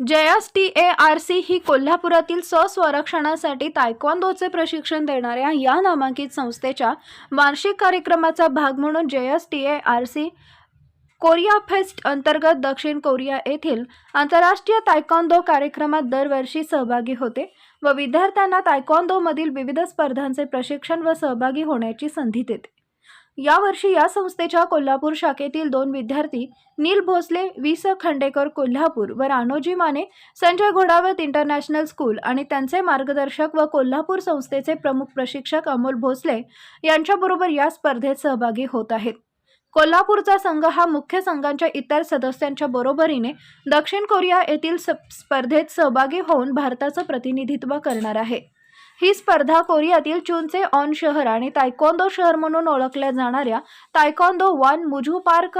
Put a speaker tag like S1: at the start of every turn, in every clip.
S1: Jayas T A R C ही कोल्हापुरातील स्वसंरक्षणासाठी तायक्वांदोचे प्रशिक्षण देणाऱ्या या नामांकित संस्थेच्या वार्षिक कार्यक्रमाचा भाग म्हणून Jayas T A R C Korea fest अंतर्गत दक्षिण कोरिया येथील आंतरराष्ट्रीय तायक्वांदो कार्यक्रमात दरवर्षी सहभागी होते व विद्यार्थ्यांना तायक्वांदोमधील विविध स्पर्धांचे प्रशिक्षण व सहभागी होण्याची संधी देते. यावर्षी या संस्थेच्या कोल्हापूर शाखेतील दोन विद्यार्थी नील भोसले वि स खांडेकर कोल्हापूर व राणोजी माने संजय घोडावत इंटरनॅशनल स्कूल आणि त्यांचे मार्गदर्शक व कोल्हापूर संस्थेचे प्रमुख प्रशिक्षक अमोल भोसले यांच्याबरोबर या स्पर्धेत सहभागी होत आहेत. कोल्हापूरचा संघ हा मुख्य संघांच्या इतर सदस्यांच्या बरोबरीने दक्षिण कोरिया येथील स- स्पर्धेत सहभागी होऊन भारताचं प्रतिनिधित्व करणार आहे. ही स्पर्धा कोरियातील चुनचे ऑन शहर आणि तायकोंदो शहर म्हणून ओळखल्या जाणाऱ्या तायकोंदो वन मुझू पार्क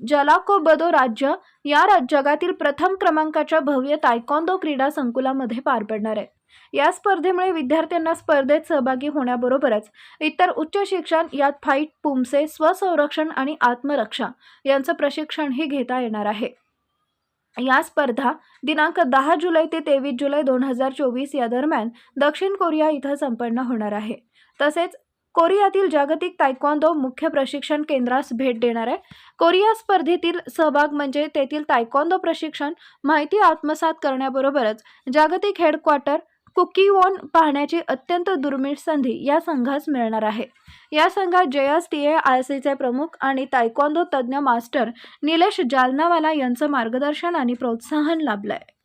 S1: जलाकोबदो राज्य या राज- जगातील प्रथम क्रमांकाच्या भव्य तायकोंदो क्रीडा संकुलामध्ये पार पडणार आहे. या स्पर्धेमुळे विद्यार्थ्यांना स्पर्धेत सहभागी होण्याबरोबरच इतर उच्च शिक्षण यात फाईट पुमसे स्वसंरक्षण आणि आत्मरक्षा यांचं प्रशिक्षणही घेता येणार आहे. या स्पर्धा दिनांक दहा जुलै ते तेवीस जुलै दोन हजार चोवीस या दरम्यान दक्षिण कोरिया इथं संपन्न होणार आहे. तसेच कोरियातील जागतिक तायक्वांदो मुख्य प्रशिक्षण केंद्रास भेट देणार आहे. कोरिया स्पर्धेतील सहभाग म्हणजे तेथील तायक्वांदो प्रशिक्षण माहिती आत्मसात करण्याबरोबरच जागतिक हेडक्वार्टर कुकीवॉन पाहण्याची अत्यंत दुर्मिळ संधी या संघास मिळणार आहे. या संघात जयस टी ए आय सीचे प्रमुख आणि तायक्वांदो तज्ज्ञ मास्टर निलेश जालनावाला यांचं मार्गदर्शन आणि प्रोत्साहन लाभलं आहे